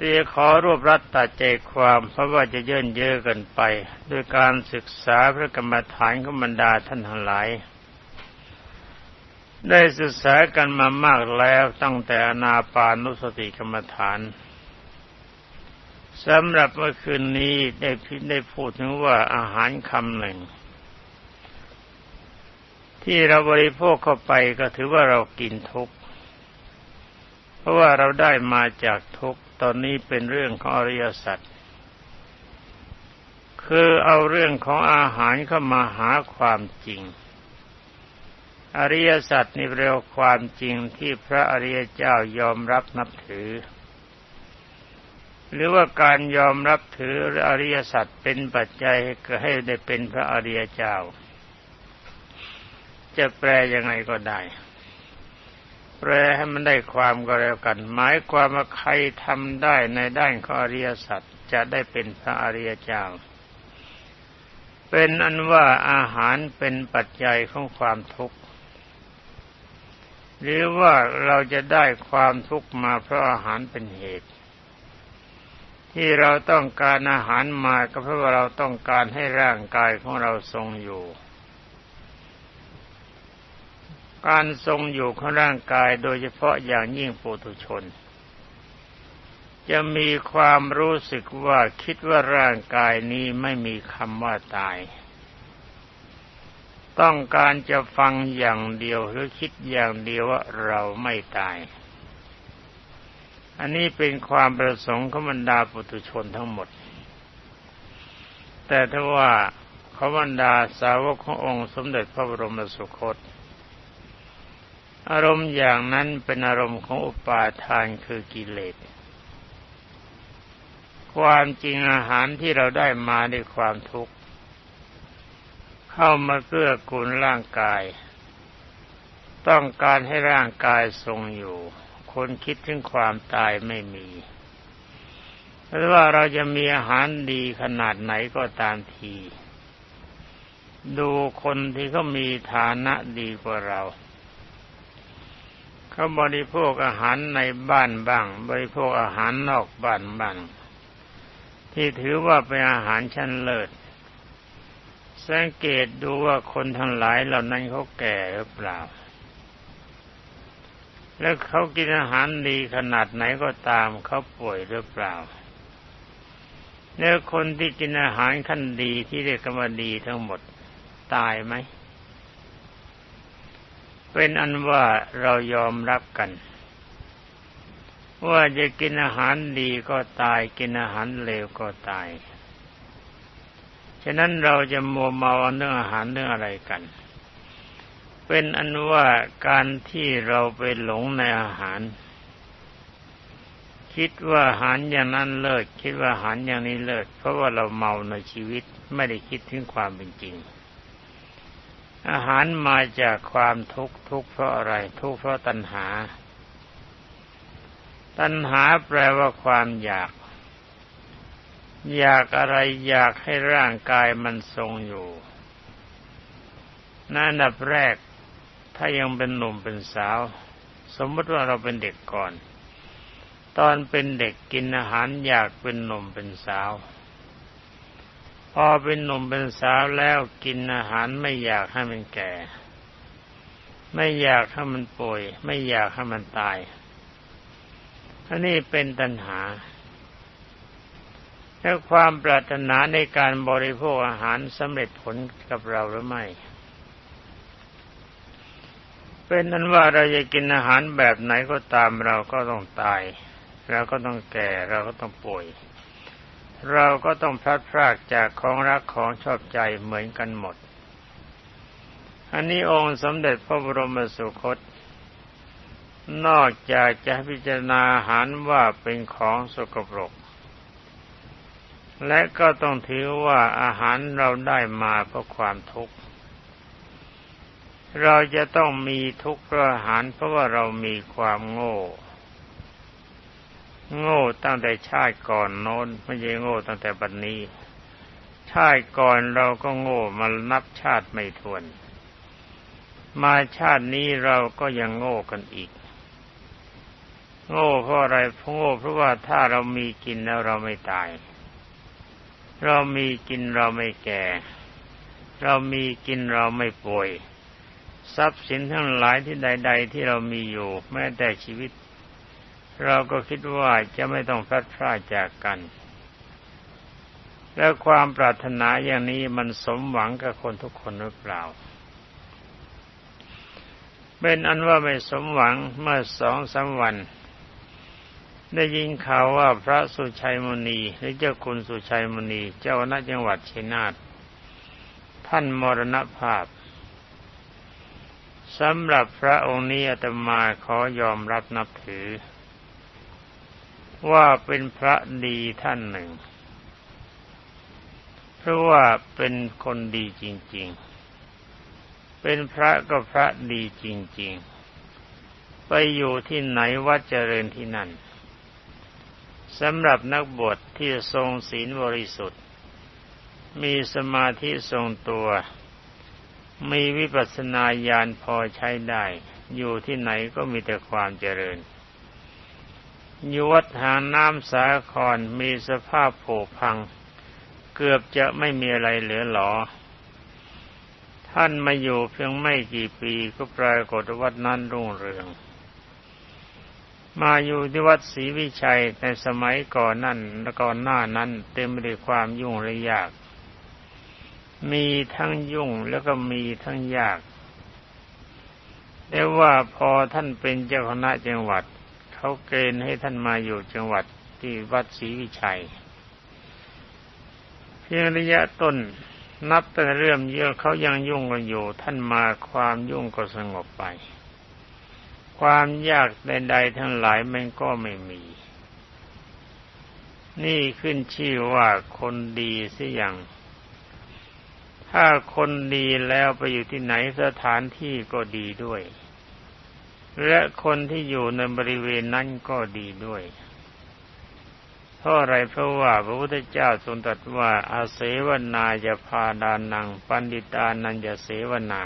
เตียขอรวบรัดตัดใจความเพราะว่าจะเยินเยอะเกินไป ด้วยการศึกษาพระกรรมฐานของบรรดาท่านทั้งหลาย ได้ศึกษากันมามากแล้วตั้งแต่อนาปานุสติกรรมฐานสำหรับเมื่อคืนนี้ได้พิได้พูดถึงว่าอาหารคำหนึ่ง ที่เราบริโภคเข้าไปก็ถือว่าเรากินทุกเพราะว่าเราได้มาจากทุก ตอนนี้เป็นเรื่องของอริยสัจคือเอาเรื่องของอาหารเข้ามาหาความจริง อริยสัจนี่เรียกความจริงที่พระอริยเจ้ายอมรับนับถือ หรือว่าการยอมรับถืออริยสัจเป็นปัจจัยให้ได้เป็นพระอริยเจ้า จะแปลยังไงก็ได้ แปลให้มันได้ความก็แล้วกัน หมายความว่าใครทำได้ในด้านของอริยสัจจะได้เป็นพระอริยเจ้า เป็นอันว่าอาหารเป็นปัจจัยของความทุกข์ หรือว่าเราจะได้ความทุกข์มาเพราะอาหารเป็นเหตุ ที่เราต้องการอาหารมาก็เพราะว่าเราต้องการให้ร่างกายของเราทรงอยู่ การทรงอยู่ของร่างกายโดยเฉพาะอย่างยิ่งปุถุชน จะมีความรู้สึกว่าคิดว่าร่างกายนี้ไม่มีคำว่าตาย ต้องการจะฟังอย่างเดียวหรือคิดอย่างเดียวว่าเราไม่ตาย อันนี้เป็นความประสงค์ของบรรดาปุถุชนทั้งหมด แต่ถ้าว่าขบรรดาสาวกขององค์สมเด็จพระบรมสุคต อารมณ์อย่างนั้นเป็นอารมณ์ของอุปาทานคือกิเลส ความจริงอาหารที่เราได้มาด้วยความทุกข์ เข้ามาเกื้อกูลร่างกาย ต้องการให้ร่างกายทรงอยู่ คนคิดถึงความตายไม่มีเพราะว่าเราจะมีอาหารดีขนาดไหนก็ตามที ดูคนที่เขามีฐานะดีกว่าเรา เขาบริโภคอาหารในบ้านบ้าง บริโภคอาหารนอกบ้านบ้าง ที่ถือว่าเป็นอาหารชั้นเลิศ สังเกตดูว่าคนทั้งหลายเหล่านั้นเขาแก่หรือเปล่า แล้วเขากินอาหารดีขนาดไหนก็ตามเขาป่วยหรือเปล่าเนื้อคนที่กินอาหารขั้นดีที่เรียกว่าดีทั้งหมดตายไหม เป็นอันว่าเรายอมรับกัน ว่าจะกินอาหารดีก็ตายกินอาหารเลวก็ตาย ฉะนั้นเราจะมัวเมาเรื่องอาหารเรื่องอะไรกัน เป็นอันว่าการที่เราไปหลงในอาหาร คิดว่าอาหารอย่างนั้นเลิศคิดว่าอาหารอย่างนี้เลิศเพราะว่าเราเมาในชีวิตไม่ได้คิดถึงความเป็นจริง อาหารมาจากความทุกข์ทุกข์เพราะอะไร ทุกข์เพราะตัณหา ตัณหาแปลว่าความอยาก อยากอะไรอยากให้ร่างกายมันทรงอยู่นั่นอันดับแรก ถ้ายังเป็นหนุ่มเป็นสาว สมมติว่าเราเป็นเด็กก่อน ตอนเป็นเด็กกินอาหารอยากเป็นหนุ่มเป็นสาว พอเป็นหนุ่มเป็นสาวแล้วกินอาหารไม่อยากให้มันแก่ ไม่อยากให้มันป่วย ไม่อยากให้มันตายอันนี้เป็นตัณหาแล้วความปรารถนาในการบริโภคอาหารสำเร็จผลกับเราหรือไม่ เป็นนั้นว่าเราจะกินอาหารแบบไหนก็ตามเราก็ต้องตาย เราก็ต้องแก่เราก็ต้องป่วย เราก็ต้องพลัดพรากจากของรักของชอบใจเหมือนกันหมด อันนี้องค์สมเด็จพระบรมสุคต นอกจากจะพิจารณาอาหารว่าเป็นของสกปรก และก็ต้องถือว่าอาหารเราได้มาเพราะความทุกข์ เราจะต้องมีทุกข์เพราะอาหารเพราะว่าเรามีความโง่ โง่ตั้งแต่ชาติก่อนโน้นไม่ใช่โง่ตั้งแต่บัดนนี้ ชาติก่อนเราก็โง่มานับชาติไม่ทวน มาชาตินี้เราก็ยังโง่กันอีก โง่เพราะอะไรเพราะโง่เพราะว่าถ้าเรามีกินแล้วเราไม่ตาย เรามีกินเราไม่แก่ เรามีกินเราไม่ป่วย ทรัพย์สินทั้งหลายที่ใด ๆ ที่เรามีอยู่ แม้แต่ชีวิต เราก็คิดว่าจะไม่ต้องพลัดพรากจากกัน แล้วความปรารถนาอย่างนี้มันสมหวังกับคนทุกคนหรือเปล่า เป็นอันว่าไม่สมหวังเมื่อสองสาวัน ได้ยินข่าวว่าพระสุชัยมุนีหรือเจ้าคุณสุชัยมุนีเจ้าณจังหวัดชัยนาทท่านมรณภาพสำหรับพระองค์นี้อาตมาขอยอมรับนับถือ ว่าเป็นพระดีท่านหนึ่ง เพราะว่าเป็นคนดีจริง ๆ เป็นพระก็พระดีจริง ๆ ไปอยู่ที่ไหนวัดเจริญที่นั่นสำหรับนักบวชที่ทรงศีลบริสุทธิ์ มีสมาธิทรงตัว มีวิปัสสนาญาณพอใช้ได้ อยู่ที่ไหนก็มีแต่ความเจริญ อยู่วัดหางน้ำสาครมีสภาพผุพัง เกือบจะไม่มีอะไรเหลือหลอท่านมาอยู่เพียงไม่กี่ปีก็ปรากฏวัดนั้นรุ่งเรือง มาอยู่ที่วัดศรีวิชัยในสมัยก่อนนั่นและก่อนหน้านั้น เต็มไปด้วยความยุ่งและยาก มีทั้งยุ่งแล้วก็มีทั้งยากแต่ว่าพอท่านเป็นเจ้าคณะจังหวัด เขาเกณฑ์ให้ท่านมาอยู่จังหวัดที่วัดศรีวิชัย เพียงระยะต้นนับแต่เริ่มเยอะเขายังยุ่งกันอยู่ ท่านมาความยุ่งก็สงบไป ความยากใดๆทั้งหลายมันก็ไม่มี นี่ขึ้นชื่อว่าคนดีสิอย่าง ถ้าคนดีแล้วไปอยู่ที่ไหนสถานที่ก็ดีด้วย และคนที่อยู่ในบริเวณนั้นก็ดีด้วย เพราะอะไรเพราะว่าพระพุทธเจ้าทรงตรัสว่าอาเสวนาจะพาดานัง ปันดิตานันจะเสวนา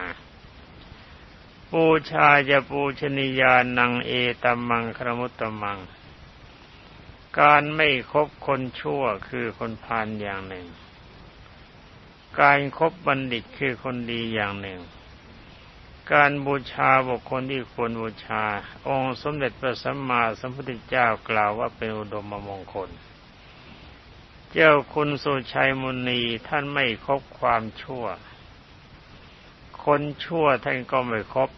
ปูชาจะปูชนียานังเอตัมมังครมุตตมัง การไม่คบคนชั่วคือคนพาลอย่างหนึ่ง การครบบัณฑิตคือคนดีอย่างหนึ่ง การบูชาบุคคลที่ควรบูชา องค์สมเด็จพระสัมมาสัมพุทธเจ้ากล่าวว่าเป็นอุดมมงคล เจ้าคุณสุชัยมุนีท่านไม่คบความชั่ว คนชั่วท่านก็ไม่คบ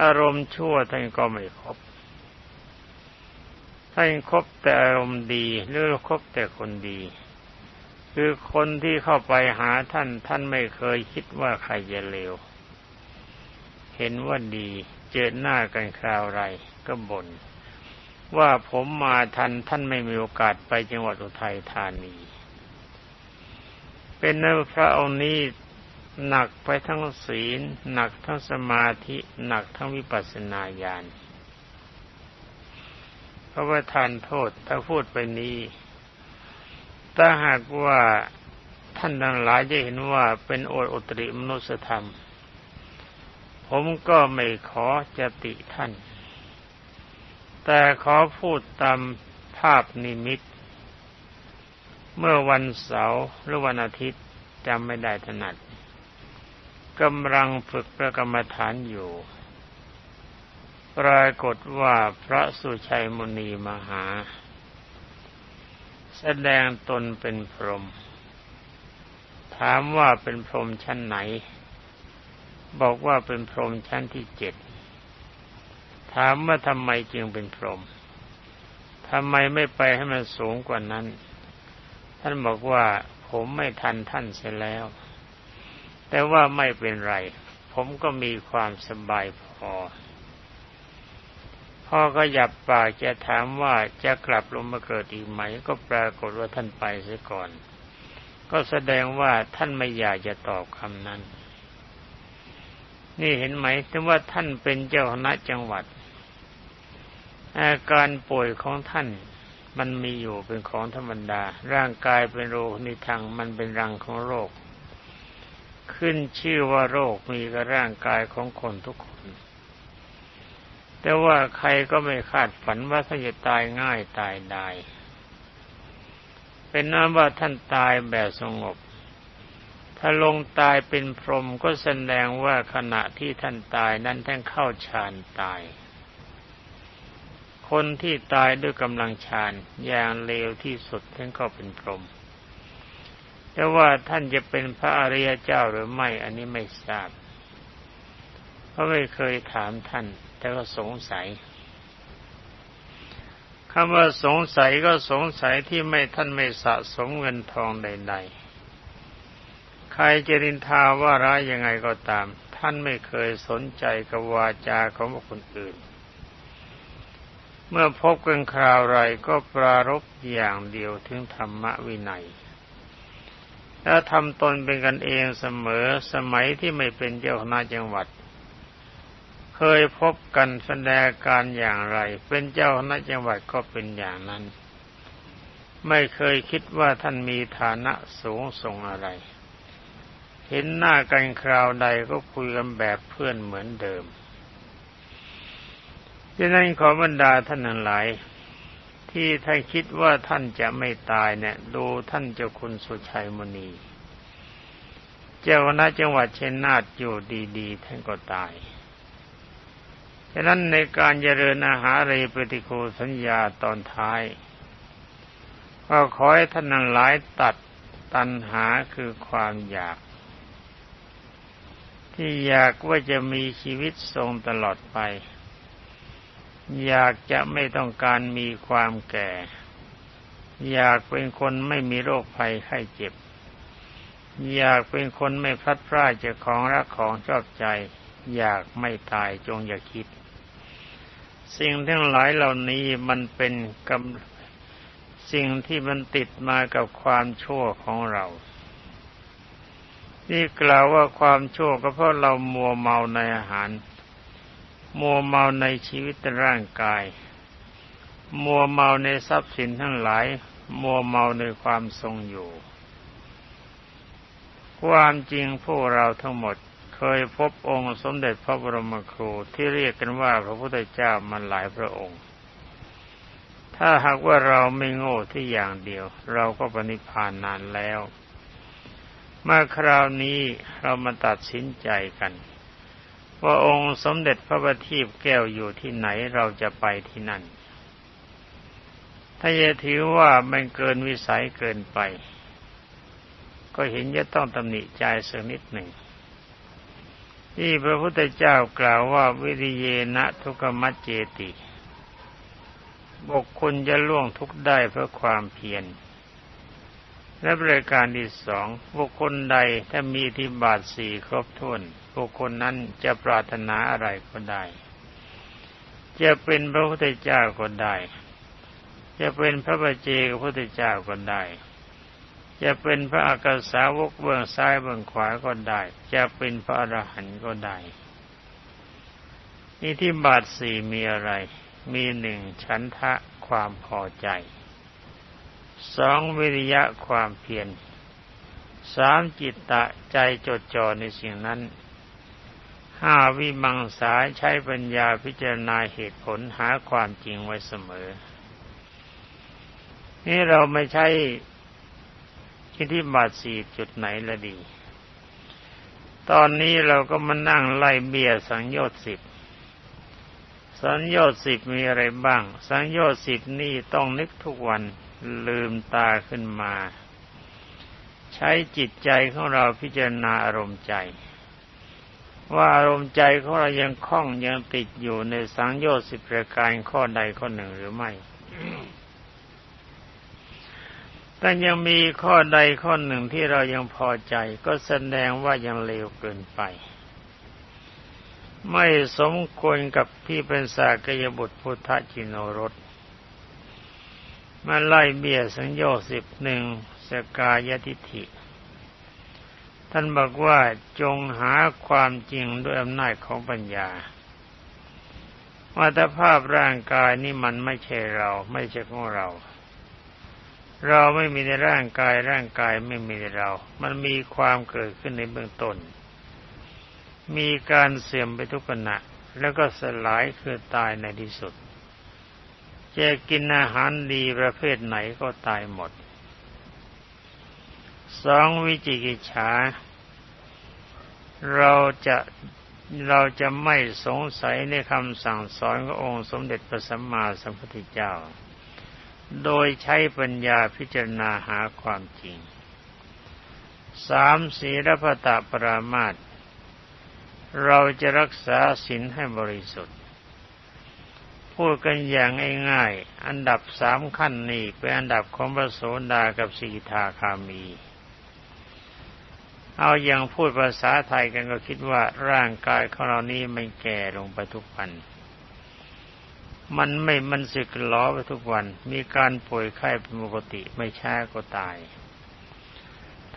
อารมณ์ชั่วท่านก็ไม่ครบท่านคบแต่อารมณ์ดีหรือคบแต่คนดี คือคนที่เข้าไปหาท่านท่านไม่เคยคิดว่าใครจะเลว เห็นว่าดีเจอหน้ากันคราวไรก็บน่นว่าผมมาทันท่านไม่มีโอกาสไปจังหวัดอุทัยธานี เป็นนพระองค์นี้หนักไปทั้งศีล หนักทั้งสมาธิหนักทั้งวิปัสสนาญาณเพราะว่าทานโทษถ้าพูดไปนี้ ถ้าหากว่าท่านทั้งหลายจะเห็นว่าเป็นโอดอุตริมนุสธรรม ผมก็ไม่ขอจะติท่าน แต่ขอพูดตามภาพนิมิต เมื่อวันเสาร์หรือวันอาทิตย์จำไม่ได้ถนัดกำลังฝึกพระกรรมฐานอยู่ ปรากฏว่าพระสุชัยมุนีมหา แสดงตนเป็นพรหมถามว่าเป็นพรหมชั้นไหน บอกว่าเป็นพรหมชั้นที่เจ็ดถามว่าทำไมจึงเป็นพรหมทำไมไม่ไปให้มันสูงกว่านั้น ท่านบอกว่าผมไม่ทันท่านเสียแล้ว แต่ว่าไม่เป็นไร ผมก็มีความสบายพอ พ่อก็หยับปากจะถามว่าจะกลับลงมาเกิดอีกไหม ก็ปรากฏว่าท่านไปเสียก่อน ก็แสดงว่าท่านไม่อยากจะตอบคำนั้น นี่เห็นไหมถึงว่าท่านเป็นเจ้าคณะจังหวัด อาการป่วยของท่านมันมีอยู่เป็นของธรรมดา ร่างกายเป็นโรคนิทังมันเป็นรังของโรค ขึ้นชื่อว่าโรคมีกับร่างกายของคนทุกคน แต่ว่าใครก็ไม่คาดฝันว่าท่านจะตายง่ายตายได้เป็นนั้นว่าท่านตายแบบสงบ ถ้าลงตายเป็นพรหมก็แสดงว่าขณะที่ท่านตายนั้นท่านเข้าฌานตาย คนที่ตายด้วยกำลังฌานอย่างเลวที่สุดท่านก็เป็นพรหมแต่ว่าท่านจะเป็นพระอริยเจ้าหรือไม่อันนี้ไม่ทราบ เพราะไม่เคยถามท่าน แต่ก็สงสัยคำว่าสงสัยก็สงสัยที่ไม่ท่านไม่สะสมเงินทองใด ๆ ใครจะรินทาว่าร้ายยังไงก็ตาม ท่านไม่เคยสนใจกับวาจาของคนอื่น เมื่อพบกันคราวไรก็ปรารบอย่างเดียวถึงธรรมวินัยแล้วทำตนเป็นกันเองเสมอสมัยที่ไม่เป็นเจ้าคณะจังหวัด เคยพบกันแสดงการอย่างไร เป็นเจ้าคณะจังหวัดก็เป็นอย่างนั้น ไม่เคยคิดว่าท่านมีฐานะสูงส่งอะไร เห็นหน้ากันคราวใดก็คุยกันแบบเพื่อนเหมือนเดิมดังนั้นขอบรรดาท่านทั้งหลาย ที่ท่านคิดว่าท่านจะไม่ตายเนี่ย ดูท่านเจ้าคุณสุชัยมุนีเจ้าคณะจังหวัดเชนนาทอยู่ดีๆ ท่านก็ตายฉะนั้นในการเจริญอาหารเรปฏิโคสัญญาตอนท้าย ก็ขอให้ท่านนั้นหลายตัดตัณหาคือความอยาก ที่อยากว่าจะมีชีวิตทรงตลอดไป อยากจะไม่ต้องการมีความแก่ อยากเป็นคนไม่มีโรคภัยไข้เจ็บ อยากเป็นคนไม่พลัดพรากจากของรักของชอบใจ อยากไม่ตายจงอย่าคิด สิ่งทั้งหลายเหล่านี้มันเป็นกำสิ่งที่มันติดมากับความชั่วของเรา นี่กล่าวว่าความชั่วก็เพราะเรามัวเมาในอาหาร มัวเมาในชีวิตร่างกาย มัวเมาในทรัพย์สินทั้งหลาย มัวเมาในความทรงอยู่ ความจริงพวกเราทั้งหมดเคยพบองค์สมเด็จพระบรมครูที่เรียกกันว่าพระพุทธเจ้ามันหลายพระองค์ ถ้าหากว่าเราไม่โง่ที่อย่างเดียว เราก็ปณิพานนานแล้ว มาคราวนี้เรามาตัดสินใจกัน ว่าองค์สมเด็จพระบัณฑิตแก้วอยู่ที่ไหนเราจะไปที่นั่น ถ้าจะถือว่ามันเกินวิสัยเกินไป ก็เห็นจะต้องตำหนิใจสักนิดหนึ่ง ที่พระพุทธเจ้ากล่าวว่าวิริเยนะทุกมัจเจติ บุคคลจะล่วงทุกได้เพราะความเพียร และบริการที่สองบุคคลใดถ้ามีที่บาทสี่ครบถ้วน บุคคลนั้นจะปรารถนาอะไรก็ได้ จะเป็นพระพุทธเจ้าก็ได้ จะเป็นพระบัจเจกพระพุทธเจ้าก็ได้ จะเป็นพระอากาสาวกเบื้องซ้ายเบื้องขวาก็ได้ จะเป็นพระอรหันต์ก็ได้นี่ที่บาทสี่มีอะไร มีหนึ่งฉันทะความพอใจ สองวิริยะความเพียรสามจิตตะใจจดจ่อในสิ่งนั้นห้าวิมังสาใช้ปัญญาพิจารณาเหตุผลหาความจริงไว้เสมอ นี่เราไม่ใช่ที่ที่บาทสี่จุดไหนละดี ตอนนี้เราก็มานั่งไล่เบียสังโยชน์สิบสังโยชน์สิบมีอะไรบ้าง สังโยชน์สิบนี่ต้องนึกทุกวัน ลืมตาขึ้นมา ใช้จิตใจของเราพิจารณาอารมณ์ใจ ว่าอารมณ์ใจของเรายังคล้องยังติดอยู่ในสังโยชน์สิบประการข้อใดข้อหนึ่งหรือไม่แต่ยังมีข้อใดข้อหนึ่งที่เรายังพอใจ ก็แสดงว่ายังเลวเกินไป ไม่สมควรกับที่เป็นสากยบุตรพุทธจิโนรส มาไล่เบี้ยสังโยชน์สิบหนึ่งสกายทิฐิ ท่านบอกว่าจงหาความจริงด้วยอำนาจของปัญญาวัตภาพร่างกายนี่มันไม่ใช่เรา ไม่ใช่ของเรา เราไม่มีในร่างกายร่างกายไม่มีในเรา มันมีความเกิดขึ้นในเบื้องต้น มีการเสื่อมไปทุกขณะแล้วก็สลายคือตายในที่สุด จะกินอาหารดีประเภทไหนก็ตายหมด สองวิจิกิจฉา เราจะเราจะไม่สงสัยในคำสั่งสอนขององค์สมเด็จพระสัมมาสัมพุทธเจ้า โดยใช้ปัญญาพิจารณาหาความจริง สามศีลพตะปรามาตเราจะรักษาศีลให้บริสุทธิ์ พูดกันอย่างง่ายๆ อันดับสามขั้นนี้เป็นอันดับของพระโสดากับสีทาคามี เอาอย่างพูดภาษาไทยกันก็คิดว่าร่างกายของเรานี้มันแก่ลงไปทุกวัน มันไม่มันสึกล้อไปทุกวัน มีการป่วยไข้เป็นปกติไม่ช้าก็ตาย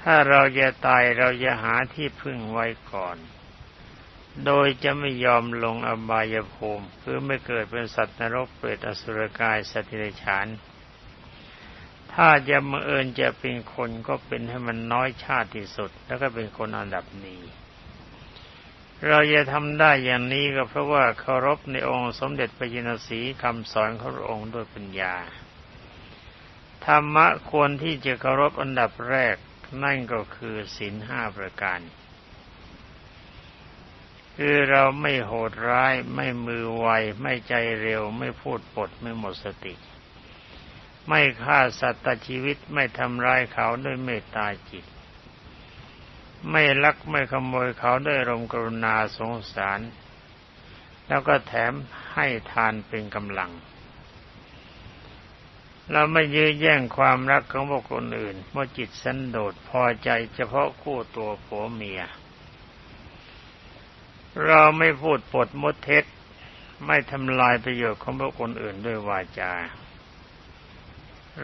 ถ้าเราจะตายเราจะหาที่พึ่งไว้ก่อน โดยจะไม่ยอมลงอบายภูมิ คือไม่เกิดเป็นสัตว์นรกเปรตอสุรกายสติริฉาน ถ้าจะมาเอิญจะเป็นคนก็เป็นให้มันน้อยชาติที่สุด แล้วก็เป็นคนอันดับนี้ เราจะทำได้อย่างนี้ก็เพราะว่าเคารพในองค์สมเด็จพระยินสีคำสอนของพระองค์ด้วยปัญญา ธรรมะควรที่จะเคารพอันดับแรกนั่นก็คือศีลห้าประการ คือเราไม่โหดร้าย ไม่มือไว ไม่ใจเร็ว ไม่พูดปดไม่หมดสติ ไม่ฆ่าสัตว์ชีวิตไม่ทำร้ายเขาด้วยเมตตาจิต ไม่ลักไม่ขโมยเขาด้วยรมกรุณาสงสาร แล้วก็แถมให้ทานเป็นกำลัง เราไม่ยื้อแย่งความรักของบุคคลอื่นเมื่อจิตสันโดษพอใจเฉพาะคู่ตัวผัวเมีย เราไม่พูดปดมดเท็จ ไม่ทำลายประโยชน์ของบุคคลอื่นด้วยวาจา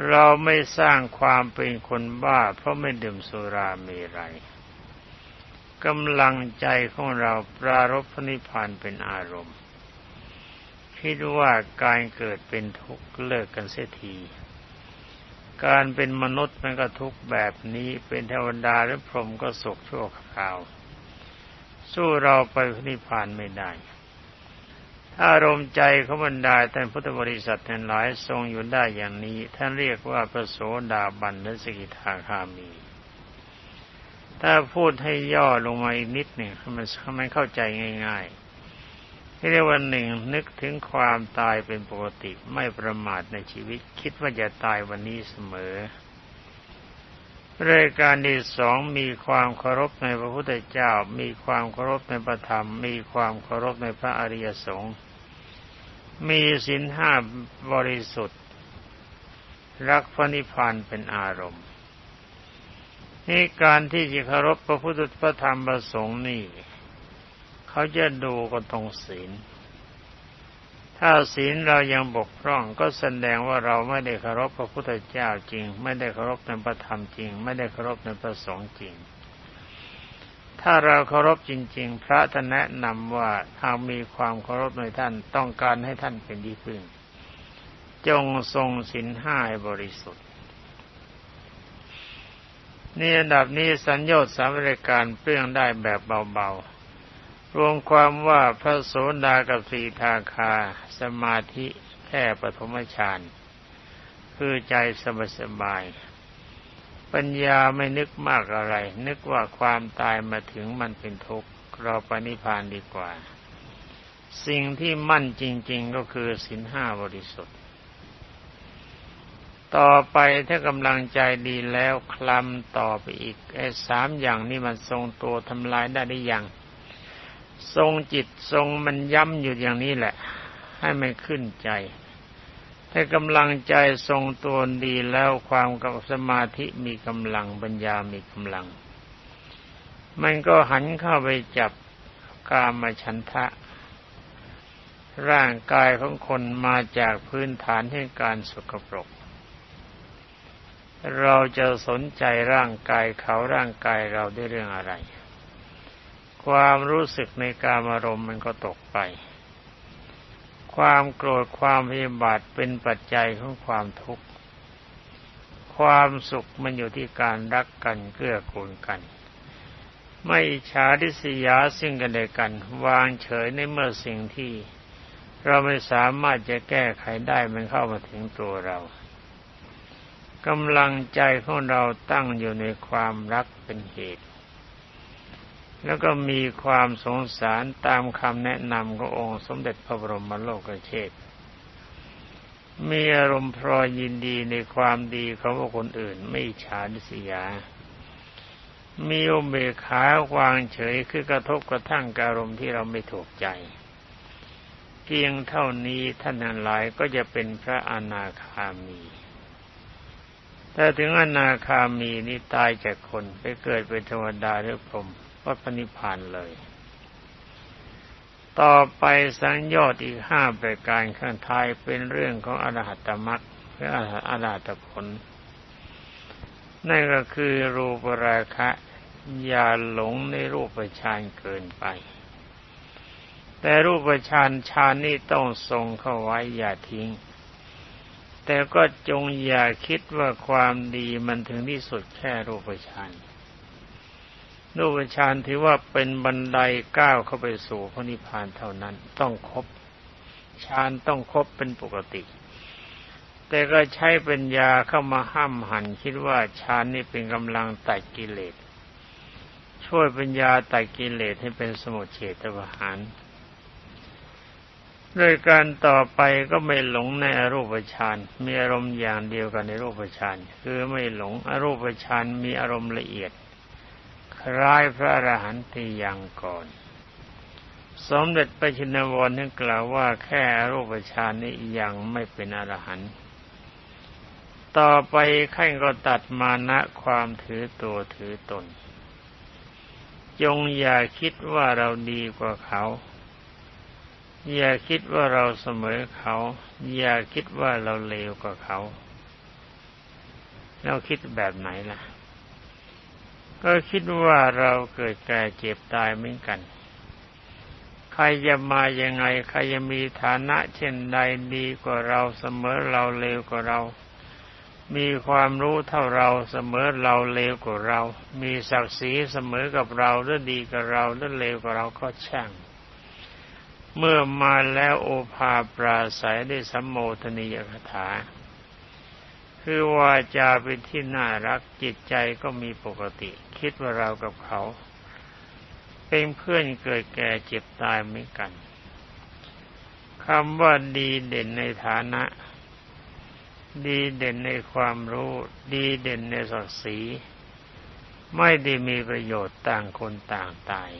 เราไม่สร้างความเป็นคนบ้า เพราะไม่ดื่มสุรามรัยกำลังใจของเราปรารบพนิพพานเป็นอารมณ์ คิดว่าการเกิดเป็นทุกข์เลิกกันเสียที การเป็นมนุษย์มันก็ทุกข์แบบนี้เป็นเทวดาหรือพรหมก็สุขชั่วคราว สู้เราไปนิพพานไม่ได้ ถ้าอารมณ์ใจเของบรรดาท่านพุทธบริษัททั้งหลายทรงอยู่ได้อย่างนี้ ท่านเรียกว่าพระโสดาบันและสกิทาคามี ถ้าพูดให้ย่อลงมาอีกนิดหนึ่งมันมันเข้าใจง่ายๆที่เรียกว่าหนึ่งนึกถึงความตายเป็นปกติไม่ประมาทในชีวิต คิดว่าจะตายวันนี้เสมอ รายการที่สองมีความเคารพในพระพุทธเจ้า มีความเคารพในพระธรรม มีความเคารพในพระอริยสงฆ์มีศีลห้าบริสุทธิ์ รักพระนิพพานเป็นอารมณ์นี่การที่จะเคารพพระพุทธพระธรรมพระสงฆ์นี่ เขาจะดูกันตรงศีล ถ้าศีลเรายังบกพร่องก็แสดงว่าเราไม่ได้เคารพพระพุทธเจ้าจริง ไม่ได้เคารพในพระธรรมจริง ไม่ได้เคารพในพระสงฆ์จริง ถ้าเราเคารพจริง ๆ พระท่านแนะนำว่าถ้ามีความเคารพในท่านต้องการให้ท่านเป็นที่พึ่ง จงทรงศีลห้าบริสุทธิ์นี่อันดับนี้สัญญาสามรายการเปลื้องได้แบบเบาๆ รวมความว่าพระโสดากับสีทาคา สมาธิแค่ปฐมฌานคือใจสบายสบาย ปัญญาไม่นึกมากอะไร นึกว่าความตายมาถึงมันเป็นทุกข์เราปณิพานดีกว่า สิ่งที่มั่นจริง ๆ ก็คือสินห้าบริสุทธิ์ ต่อไปถ้ากำลังใจดีแล้วคลำต่อไปอีกไอ้สามอย่างนี้มันทรงตัวทำลายได้หรือยัง ทรงจิตทรงมันย้ำอยู่อย่างนี้แหละ ให้มันขึ้นใจ ถ้ากำลังใจทรงตัวดีแล้วความกับสมาธิมีกำลังปัญญามีกำลัง มันก็หันเข้าไปจับกามฉันทะ ร่างกายของคนมาจากพื้นฐานให้การสกปรก เราจะสนใจร่างกายเขาร่างกายเราได้เรื่องอะไร ความรู้สึกในการอารมณ์มันก็ตกไป ความโกรธความพยาบาทเป็นปัจจัยของความทุกข์ ความสุขมันอยู่ที่การรักกันเกื้อกูลกัน ไม่ฉาริษยาซึ่งกันและกัน วางเฉยในเมื่อสิ่งที่เราไม่สามารถจะแก้ไขได้มันเข้ามาถึงตัวเรากำลังใจของเราตั้งอยู่ในความรักเป็นเหตุ แล้วก็มีความสงสารตามคำแนะนำขององค์สมเด็จพระบรมโลกเชษมีอารมณ์พรอยยินดีในความดีของคนอื่นไม่ฉาดิสยา มีอมเบขาวางเฉยคือกระทบกระทั่งอารมณ์ที่เราไม่ถูกใจ เพียงเท่านี้ท่านทั้งหลายก็จะเป็นพระอนาคามีแต่ถึงอนาคามีนี่ตายจากคนไปเกิดเป็นเทวดาหรือพรหม ก็ปณิพานเลย ต่อไปสังยอดอีกห้าประการข้างท้ายเป็นเรื่องของอรหัตมรรคและอรหัตผล นั่นก็คือรูปราคะ อย่าหลงในรูปฌานเกินไป แต่รูปฌานฌานนี่ต้องทรงเข้าไว้อย่าทิ้งแต่ก็จงอย่าคิดว่าความดีมันถึงที่สุดแค่รูปฌาน รูปฌานถือว่าเป็นบันไดก้าวเข้าไปสู่พระนิพพานเท่านั้น ต้องครบฌานต้องครบเป็นปกติ แต่ก็ใช้ปัญญาเข้ามาห้ามหันคิดว่าฌานนี่เป็นกำลังตัดกิเลส ช่วยปัญญาตัดกิเลสให้เป็นสมุทเฉตประหารด้วยการต่อไปก็ไม่หลงในอรูปฌานมีอารมณ์อย่างเดียวกันในรูปฌานคือไม่หลงอรูปฌานมีอารมณ์ละเอียด คล้ายพระอรหันต์ที่ยังก่อน สมเด็จพระชินวรท่านกล่าวว่าแค่อรูปฌานนี้ยังไม่เป็นอรหันต์ต่อไปขั้นก็ตัดมานะความถือตัวถือตน จงอย่าคิดว่าเราดีกว่าเขา อย่าคิดว่าเราเสมอเขา อย่าคิดว่าเราเลวกว่าเขา เราคิดแบบไหนล่ะ ก็คิดว่าเราเกิดแก่เจ็บตายเหมือนกัน ใครจะมายังไง ใครจะมีฐานะเช่นใดดีกว่าเราเสมอเราเลวกว่าเรา มีความรู้เท่าเราเสมอเราเลวกว่าเรา มีศักดิ์ศรีเสมอกับเราหรือดีกับเราหรือเลวกว่าเราก็ช่าง เมื่อมาแล้วโอภาปราศัยได้สัมโมทนียคถา คือวาจาเป็นที่น่ารักจิตใจก็มีปกติ คิดว่าเรากับเขา เป็นเพื่อนเกิดแก่เจ็บตายเหมือนกันคำว่าดีเด่นในฐานะ ดีเด่นในความรู้ ดีเด่นในศักดิ์ศรีไม่ได้มีประโยชน์ต่างคนต่างตาย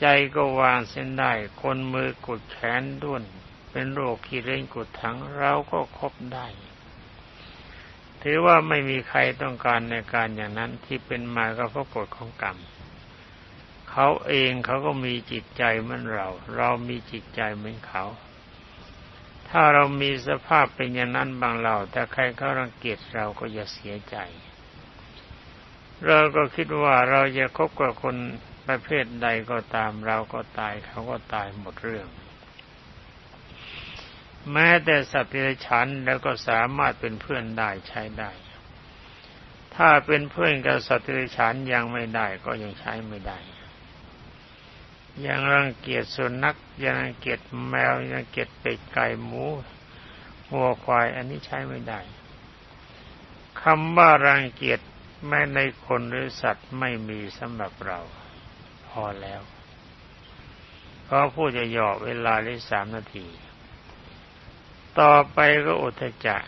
ใจก็วางเส้นได้ คนมือกดแขนด้วน เป็นโรคขี้เร่งกดถังเราก็คบได้ ถือว่าไม่มีใครต้องการในการอย่างนั้นที่เป็นมาก็เพราะกฎของกรรมเขาเองเขาก็มีจิตใจเหมือนเรา เรามีจิตใจเหมือนเขา ถ้าเรามีสภาพเป็นอย่างนั้นบางเราแต่ใครเขารังเกียจเราก็อย่าเสียใจ เราก็คิดว่าเราจะคบกับคนประเภทใดก็ตาม เราก็ตายเขาก็ตายหมดเรื่อง แม้แต่สัตว์ที่ฉันแล้วก็สามารถเป็นเพื่อนได้ใช้ได้ ถ้าเป็นเพื่อนกับสัตว์ที่ฉันยังไม่ได้ก็ยังใช้ไม่ได้ ยังรังเกียจสุนัขยังรังเกียจแมวยังรังเกียจเป็ดไก่หมูวัวควาย อันนี้ใช้ไม่ได้คำว่ารังเกียจแม้ในคนหรือสัตว์ไม่มีสำหรับเรา พอแล้ว เพราะพูดจะหยอกเวลาได้สามนาที ต่อไปก็อุทจัก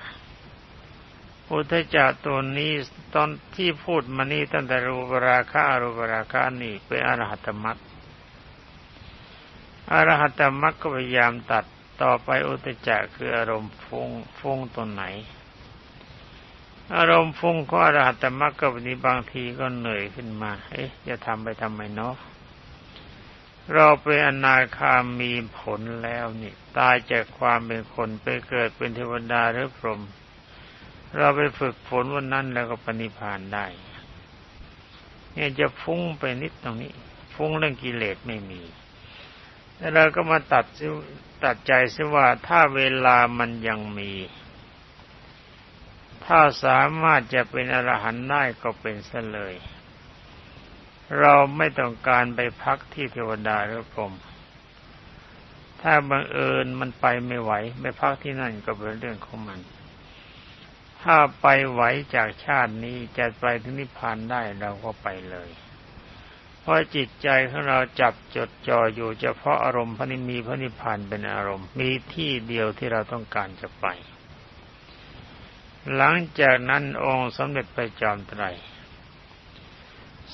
อุทจักตัวนี้ตอนที่พูดมานี้ตั้งแต่รูปราคะอรูปราคะนี่เป็นอรหัตมรรคอรหัตมรรคก็พยายามตัดต่อไปอุตจักคืออารมณ์ฟุ้งฟุ้งตัวไหน อารมณ์ฟุ้งก็อรหัตมรรคก็วันนี้บางทีก็เหนื่อยขึ้นมา เอ๊ะจะทำไปทำไมเนาะ เราเป็นอนาคามีผลแล้วนี่ตายจากความเป็นคนไปเกิดเป็นเทวดาหรือพรหมเราไปฝึกฝนวันนั้นแล้วก็ปณิพานได้ เนี่ยจะฟุ้งไปนิดตรงนี้ ฟุ้งเรื่องกิเลสไม่มีแล้วเราก็มาตัดตัดใจซิว่าถ้าเวลามันยังมี ถ้าสามารถจะเป็นอรหันต์ได้ก็เป็นซะเลย เราไม่ต้องการไปพักที่เทวดาหรือพรหมถ้าบังเอิญมันไปไม่ไหวไปพักที่นั่นก็เป็นเรื่องของมัน ถ้าไปไหวจากชาตินี้จะไปถึงนิพพานได้เราก็ไปเลย เพราะจิตใจของเราจับจดจ่ออยู่เฉพาะอารมณ์พระนิมีพระนิพพานเป็นอารมณ์ มีที่เดียวที่เราต้องการจะไป หลังจากนั้นองค์สมเด็จพระจอมไตร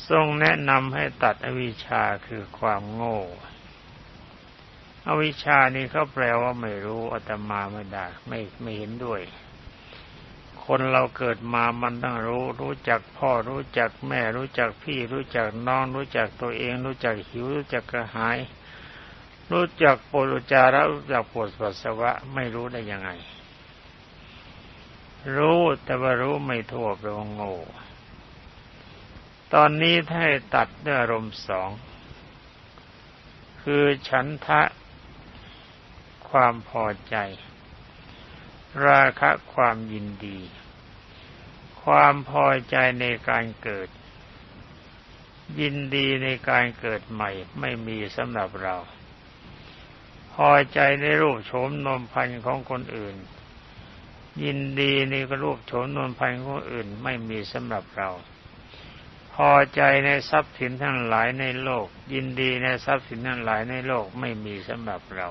ทรงแนะนำให้ตัดอวิชชาคือความโง่ อวิชชานี่เขาแปลว่าไม่รู้อาตมาไม่ได้ไม่ไม่เห็นด้วย คนเราเกิดมามันต้องรู้ รู้จักพ่อรู้จักแม่ รู้จักพี่ รู้จักน้อง รู้จักตัวเอง รู้จักหิว รู้จักกระหาย รู้จักปวดอุจจาระรู้จักปวดปัสสาวะไม่รู้ได้ยังไง รู้แต่ว่ารู้ไม่ทั่วแปลว่าโง่ ตอนนี้ถ้าให้ตัดด้วยอารมณ์สอง คือฉันทะความพอใจ ราคะความยินดี ความพอใจในการเกิด ยินดีในการเกิดใหม่ ไม่มีสำหรับเรา พอใจในรูปโฉมนมพันธ์ของคนอื่น ยินดีในรูปโฉมนมพันธ์ของคนอื่นไม่มีสำหรับเรา อใจในทรัพย์สินทั้งหลายในโลก ยินดีในทรัพย์สินทั้งหลายในโลกไม่มีสำหรับเรา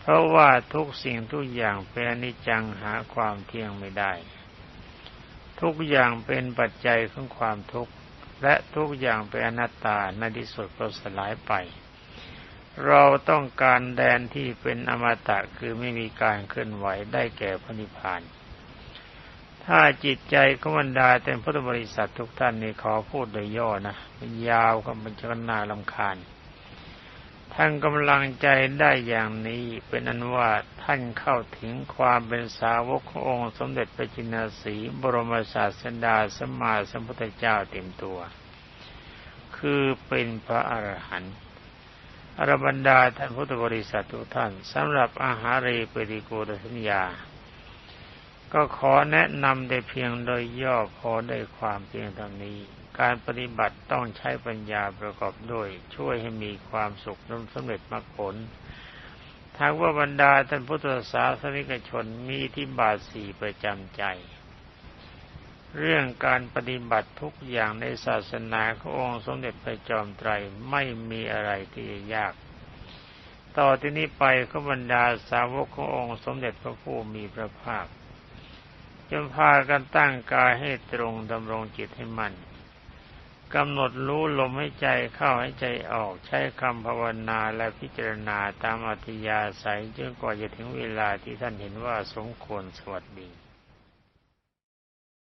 เพราะว่าทุกสิ่งทุกอย่างเป็นอนิจจังหาความเที่ยงไม่ได้ ทุกอย่างเป็นปัจจัยของความทุกข์และทุกอย่างเป็นอนัตตาในที่สุดก็สลายไป เราต้องการแดนที่เป็นอมตะคือไม่มีการเคลื่อนไหวได้แก่พระนิพพาน ถ้าจิตใจก็บรรดาแต่พุทธบริษัททุกท่านนี่ขอพูดโดยย่อนะมันยาวก็มันจะน่าลำคาญท่านกำลังใจได้อย่างนี้เป็นอันว่าท่านเข้าถึงความเป็นสาวกขององค์สมเด็จพระจินสีบรมศาสดาสมมาสัมพุทธเจ้าเต็มตัว คือเป็นพระอรหันต์อรบรรดาท่านพุทธบริษัททุกท่านสำหรับอาหารีปริโกรสัญญา ก็ขอแนะนำได้เพียงโดยย่อพอได้ความเพียงเท่านี้ การปฏิบัติต้องใช้ปัญญาประกอบด้วย ช่วยให้มีความสุขน้ำสำเร็จมรรคผลทางว่าบรรดาท่านพุทธศาสนิกชนมีที่บาทสี่ประจำใจ เรื่องการปฏิบัติทุกอย่างในศาสนาขององค์สมเด็จพระจอมไตรไม่มีอะไรที่ยาก ต่อที่นี้ไปขบรรดาสาวกขององค์สมเด็จพระผู้มีพระภาค จงพากันตั้งกายให้ตรงดำรงจิตให้มัน่นกำหนดรู้ลมให้ใจเข้าให้ใจออกใช้คำภาวนาและพิจารณาตามอัธยาศัยจนกว่าจะถึงเวลาที่ท่านเห็นว่าสมควรสวัสดี